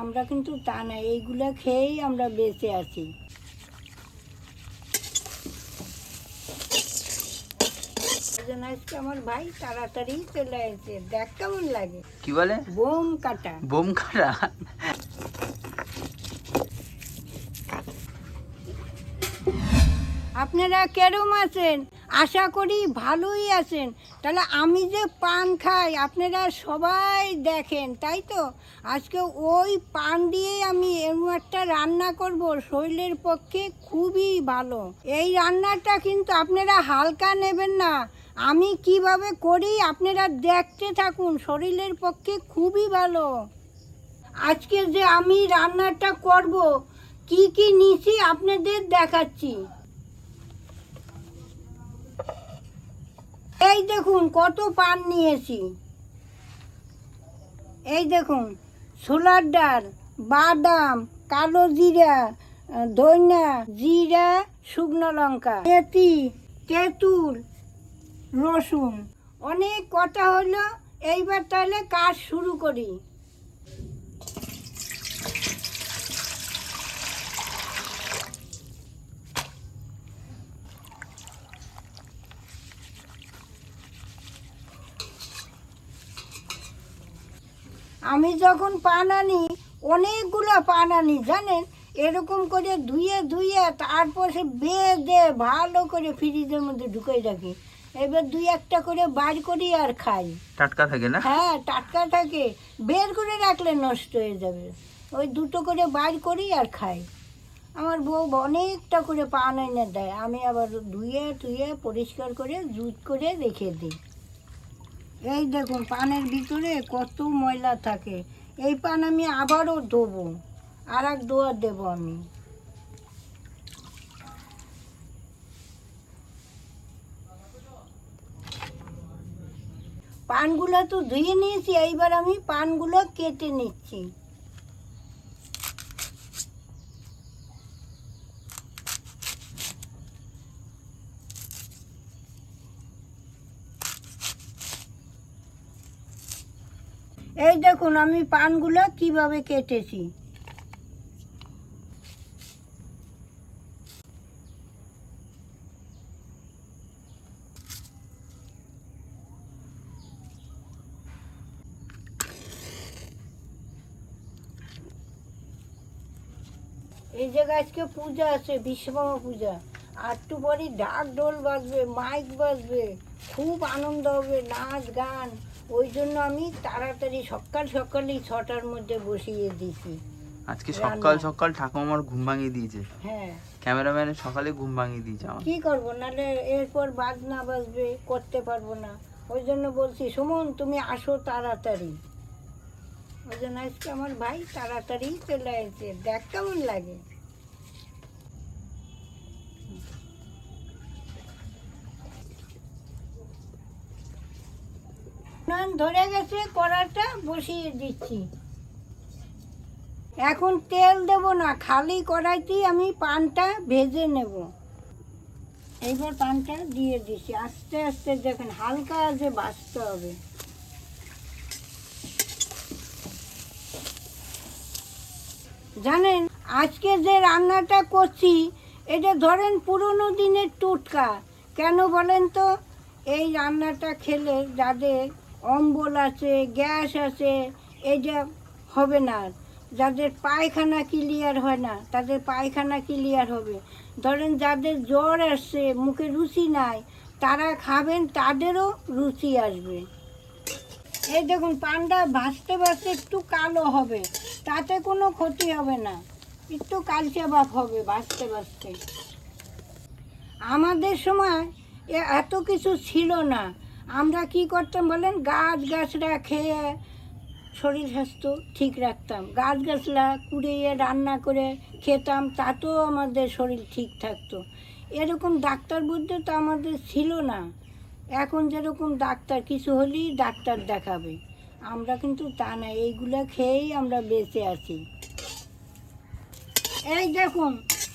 আমরা কিন্তু তা না এইগুলো খেয়েই আমরা বেঁচে আছি। আজকে আমার ভাই তাড়াতাড়ি চলে এসেছে দেখ কেমন লাগে। কি বলে? বোম কাটা। বোম কাটা? আপনারা কেরম আছেন? আশা করি ভালোই আছেন। তাহলে আমি যে পান খাই, আপনারা সবাই দেখেন, তাই তো? আজকে ওই পান দিয়ে আমি এরকম একটা রান্না করব, শরীরের পক্ষে খুবই ভালো। এই রান্নাটা কিন্তু আপনারা হালকা নেবেন না। আমি কীভাবে করি, আপনারা দেখতে থাকুন, শরীরের পক্ষে খুবই ভালো। আজকে যে আমি রান্নাটা করব, কি কি নিছি আপনাদের দেখাচ্ছি। এই দেখুন, কত পান নিয়েছি। এই দেখুন, ছোলার ডাল, বাদাম, কালো জিরা, ধইনা, জিরা, শুকনো লঙ্কা, মেথি, তেঁতুল, রসুন। অনেক কথা হলো, এইবার তাহলে কাজ শুরু করি। আমি যখন পান আনি অনেকগুলো পান আনি জানেন? এরকম করে ধুয়ে ধুয়ে তারপর সে বেঁধে ভালো করে ফ্রিজের মধ্যে ঢুকাই রাখি। এবার দুই একটা করে বার করি আর খাই। টাটকা থাকে না? হ্যাঁ টাটকা থাকে। বের করে রাখলে নষ্ট হয়ে যাবে। ওই দুটো করে বার করি আর খাই। আমার বউ অনেকটা করে পান এনে দেয়। আমি আবার ধুয়ে টুয়ে পরিষ্কার করে জুত করে রেখে দিই। এই দেখুন, পানের ভিতরে কত ময়লা থাকে। এই পান আমি আবারও ধোবো আর এক দোয়ার দেবো আমি। পানগুলো তো ধুয়ে নিয়েছি, এইবার আমি পানগুলো কেটে নিচ্ছি। এই দেখুন, আমি পানগুলো কীভাবে কেটেছি। এই জায়গায় আজকে পূজা আছে, বিশ্বকর্মা পূজা। আর একটু পরে ঢাক ঢোল বাজবে, মাইক বাজবে, খুব আনন্দ হবে, নাচ, গান। ওই জন্য আমি তাড়াতাড়ি সকাল সকালেই ছটার মধ্যে বসিয়ে দিছি। আজকে সকাল সকাল ঠাকুমা আমার ঘুম ভাঙিয়ে দিয়েছে। হ্যাঁ। ক্যামেরাম্যানের সকালে ঘুম ভাঙিয়ে দিয়েছে আমার কি করব? নাহলে এরপর বাজনা বাজবে করতে পারব না। ওই জন্য বলছি সুমন তুমি আসো তাড়াতাড়ি। ওই জন্য আজকে আমার ভাই তাড়াতাড়ি চলে এসেছে। দেখ কেমন লাগে। নান ধরে গেছে, কড়াটা বসিয়ে দিচ্ছি। এখন তেল দেব না, খালি কড়াইতেই আমি পানটা ভেজে নেব। এইবার পানটা দিয়ে দিছি আস্তে আস্তে দেখেন, হালকা আছে বাঁচতে হবে। জানেন, আজকে যে রান্নাটা করছি, এটা ধরেন পুরনো দিনের টুটকা। কেন বলেন তো? এই রান্নাটা খেলে যাদের অম্বল আছে, গ্যাস আছে, এই যে হবে না। যাদের পায়খানা ক্লিয়ার হয় না, তাদের পায়খানা ক্লিয়ার হবে। ধরেন যাদের জ্বর আসছে, মুখে রুচি নাই, তারা খাবেন, তাদেরও রুচি আসবে। এই দেখুন, পান্ডা ভাজতে ভাজতে একটু কালো হবে, তাতে কোনো ক্ষতি হবে না। একটু কালচে ভাব হবে ভাজতে ভাজতে আমাদের সময় এত কিছু ছিল না। আমরা কি করতাম বলেন? গাছ গাছরা খেয়ে শরীর স্বাস্থ্য ঠিক রাখতাম। গাছ গাছলা কুড়িয়ে রান্না করে খেতাম, তাতেও আমাদের শরীর ঠিক থাকতো। এরকম ডাক্তার বুদ্ধি তো আমাদের ছিল না। এখন যেরকম ডাক্তার, কিছু হলেই ডাক্তার দেখাবে। আমরা কিন্তু তা না, এইগুলো খেয়েই আমরা বেঁচে আছি। এই দেখুন,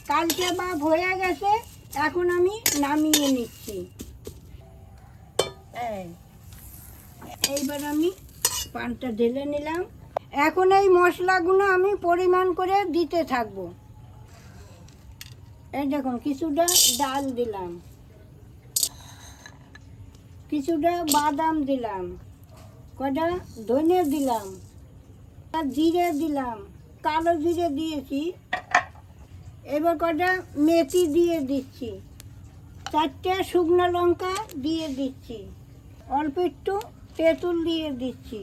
কালকে বাপ হয়ে গেছে, এখন আমি নামিয়ে নিচ্ছি। এইবার আমি পানটা ঢেলে নিলাম। এখন এই মশলাগুলো আমি পরিমাণ করে দিতে থাকব। এই দেখুন, কিছুটা ডাল দিলাম। কিছুটা বাদাম দিলাম। কটা ধনে দিলাম। জিরে দিলাম। কালো জিরে দিয়েছি। এবার কটা মেথি দিয়ে দিচ্ছি। চারটে শুকনো লঙ্কা দিয়ে দিচ্ছি। অল্প একটু তেঁতুল দিয়ে দিচ্ছি।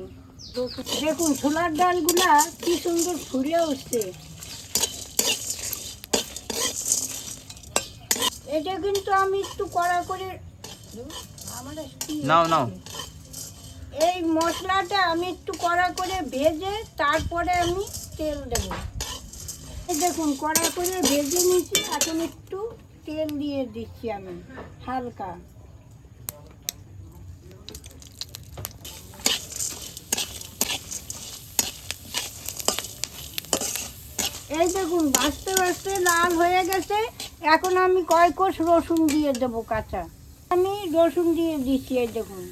দেখুন ছোলার ডালগুলা কি সুন্দর ফুলে উঠছে। এটা কিন্তু আমি একটু কড়া করে নাও, নাও। এই মশলাটা আমি একটু কড়া করে ভেজে তারপরে আমি তেল দেব। দেখুন কড়া করে ভেজে নিচ্ছি এখন একটু তেল দিয়ে দিচ্ছি আমি হালকা। এই দেখুন, বাঁচতে ভাজতে লাল হয়ে গেছে। এখন আমি কয় কোষ রসুন দিয়ে দেবো কাঁচা। আমি রসুন দিয়ে দিচ্ছি, এই দেখুন।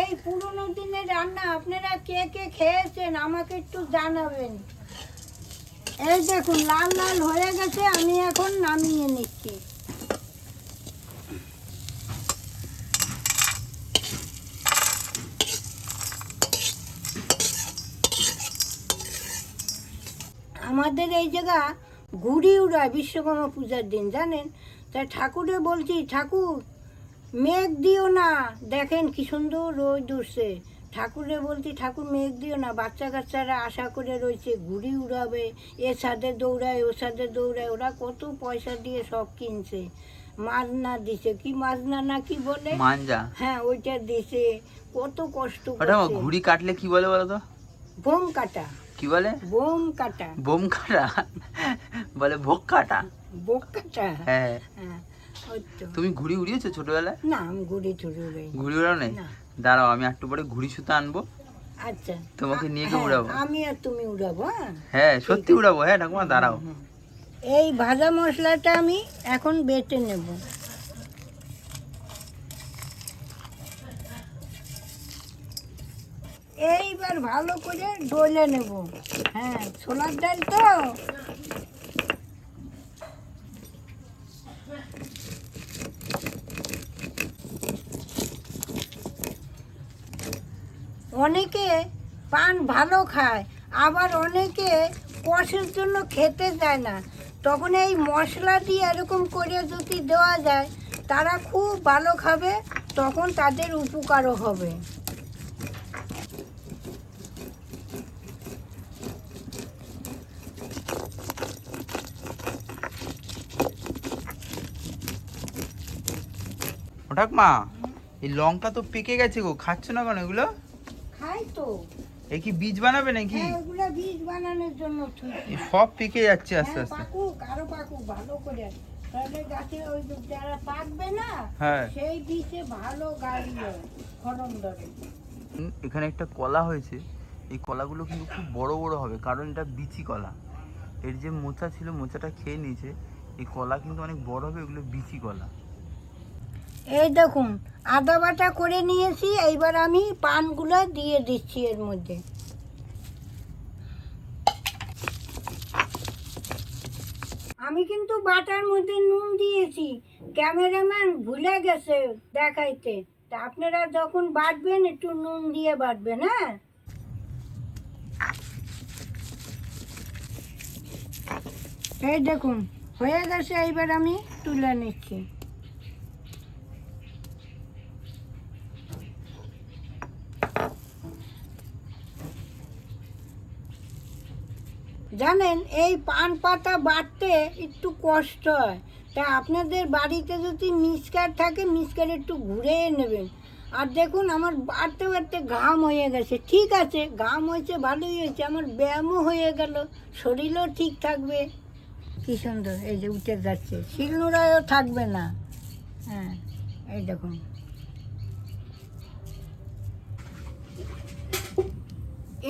এই পুরোনো দিনের রান্না আপনারা কে কে খেয়েছেন আমাকে একটু জানাবেন। এই দেখুন, লাল লাল হয়ে গেছে, আমি এখন নামিয়ে নিচ্ছি। আমাদের এই জায়গা ঘুড়ি উড়ায় বিশ্বকর্মা পূজার দিন জানেন? তাই ঠাকুরে বলছি ঠাকুর মেঘ দিও না। দেখেন কি সুন্দর রোদ উঠছে। ঠাকুরে বলছি ঠাকুর মেঘ দিও না। বাচ্চা কাচ্চারা আশা করে রয়েছে ঘুড়ি উড়াবে এ ছাদে দৌড়ায় ও ছাদে দৌড়ায় ওরা কত পয়সা দিয়ে সব কিনছে। মাজনা দিছে। কি মাজনা না কি বলে? মাঞ্জা। হ্যাঁ ওইটা দিছে। কত কষ্ট ঘুড়ি কাটলে কি বলে বলো তো? বোম কাটা। কি বলে? বোম কাটা। বোম কাটা? বলে ভোগ কাটা? বোক কাটা? হ্যাঁ। হ্যাঁ তুমি ঘুড়ি উড়িয়েছো ছোটবেলায়? না আমি ঘুড়ি টুড়ি উড়াই ঘুড়ি উড়াও নেই? দাঁড়াও আমি একটু পরে ঘুড়ি সুতা আনব। আচ্ছা। তোমাকে নিয়ে গিয়ে হ্যাঁ, উড়াবো। আমি আর তুমি উড়াবো হ্যাঁ? হ্যাঁ সত্যি উড়াবো। হ্যাঁ ঠাকুমা দাঁড়াও। এই ভাজা মশলাটা আমি এখন বেটে নেব। এইবার ভালো করে ডলে নেব। হ্যাঁ ছোলার ডাল তো। অনেকে পান ভালো খায়, আবার অনেকে কষের জন্য খেতে চায় না। তখন এই মশলা দিয়ে এরকম করে যদি দেওয়া যায়, তারা খুব ভালো খাবে, তখন তাদের উপকারও হবে। ও ঠাকুমা এই লঙ্কা তো পেকে গেছে গো খাচ্ছ না কেন এগুলো? খাই তো। এ কি বীজ বানাবে নাকি? হ্যাঁ ওগুলো বীজ বানানোর জন্য সব পেকে যাচ্ছে আস্তে হ্যাঁ আস্তে পাকুক আরও পাকুক ভালো করে। তাহলে গাছে ওই যারা পাকবে না হ্যাঁ। সেই বীজে ভালো গাড়ি ফলন ধরে। এখানে একটা কলা হয়েছে। এই কলাগুলো কিন্তু খুব বড় বড় হবে কারণ এটা বিচি কলা। এর যে মোচা ছিল মোচাটা খেয়ে নিয়েছে। এই কলা কিন্তু অনেক বড় হবে এগুলো বিচি কলা। এই দেখুন, আদা বাটা করে নিয়েছি, এইবার আমি পানগুলো দিয়ে দিচ্ছি এর মধ্যে। আমি কিন্তু বাটার মধ্যে নুন দিয়েছি। ক্যামেরাম্যান ভুলে গেছে দেখাইতে। তা আপনারা যখন বাটবেন, একটু নুন দিয়ে বাটবেন হ্যাঁ? এই দেখুন, হয়ে গেছে, এইবার আমি তুলে নিচ্ছি। জানেন, এই পান পাতা বাটতে একটু কষ্ট হয়। তা আপনাদের বাড়িতে যদি মিসকার থাকে মিসকার একটু ঘুরে নেবেন। আর দেখুন, আমার বাড়তে বাড়তে ঘাম হয়ে গেছে। ঠিক আছে, ঘাম হয়েছে, ভালোই হয়েছে, আমার ব্যায়ামও হয়ে গেল, শরীরও ঠিক থাকবে। কি সুন্দর, এই যে উঠে যাচ্ছে। শিলনোড়ায়ও থাকবে না। হ্যাঁ এই দেখুন।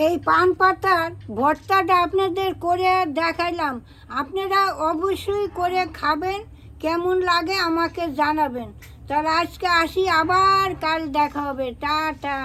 এই পান পাতার ভর্তাটা আপনাদের করে দেখাইলাম। আপনারা অবশ্যই করে খাবেন, কেমন লাগে আমাকে জানাবেন। তাহলে আজকে আসি, আবার কাল দেখা হবে। টাটা।